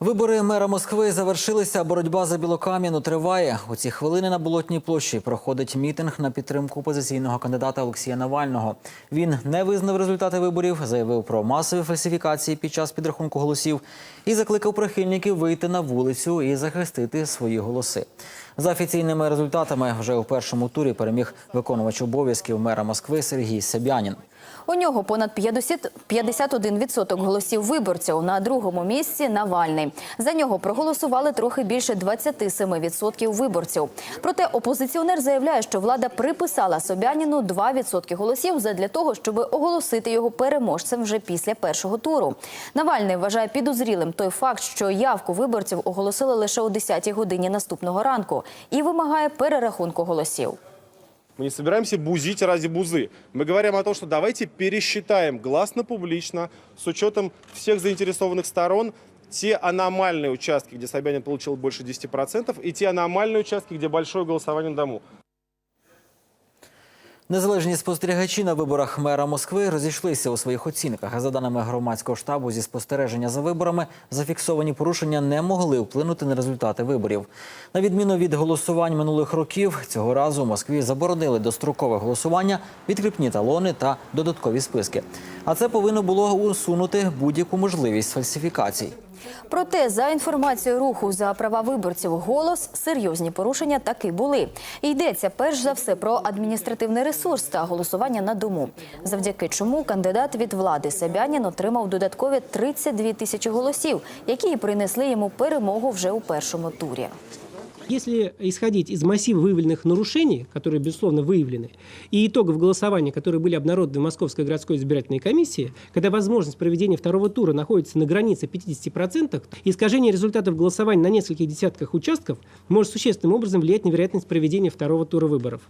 Вибори мера Москви завершилися. Боротьба за білокам'яну триває. У ці хвилини на болотній площі проходить мітинг на підтримку опозиційного кандидата Олексія Навального. Він не визнав результати виборів, заявив про масові фальсифікації під час підрахунку голосів і закликав прихильників вийти на вулицю і захистити свої голоси. За офіційними результатами вже у першому турі переміг виконувач обов'язків мера Москви Сергій Себянін. У нього понад 50 51% голосів виборців. На другому місці Навальний. За нього проголосували трохи більше 27% виборців. Проте опозиціонер заявляє, що влада приписала Собяніну 2% голосів задля того, щоб оголосити його переможцем вже після першого туру. Навальний вважає підозрілим той факт, що явку виборців оголосили лише о 10-й годині наступного ранку і вимагає перерахунку голосів. Мы не собираемся бузить ради бузы. Мы говорим о том, что давайте пересчитаем гласно-публично, с учетом всех заинтересованных сторон, те аномальные участки, где Собянин получил больше 10%, и те аномальные участки, где большое голосование на дому. Незалежні спостерігачі на виборах мера Москви розійшлися у своїх оцінках. За даними громадського штабу зі спостереження за виборами, зафіксовані порушення не могли вплинути на результати виборів. На відміну від голосувань минулих років, цього разу у Москві заборонили дострокове голосування, відкріпні талони та додаткові списки. А це повинно було усунути будь-яку можливість фальсифікацій. Проте, за інформацією руху за права виборців голос, серйозні порушення таки були. І йдеться перш за все про адміністративний ресурс та голосування на дому, завдяки чому кандидат від влади Собянін отримав додаткові 32 тисячі голосів, які принесли йому перемогу вже у першому турі. Если исходить из массива выявленных нарушений, которые, безусловно, выявлены, и итогов голосования, которые были обнародованы в Московской городской избирательной комиссии, когда возможность проведения второго тура находится на границе 50%, искажение результатов голосования на нескольких десятках участков может существенным образом влиять на вероятность проведения второго тура выборов.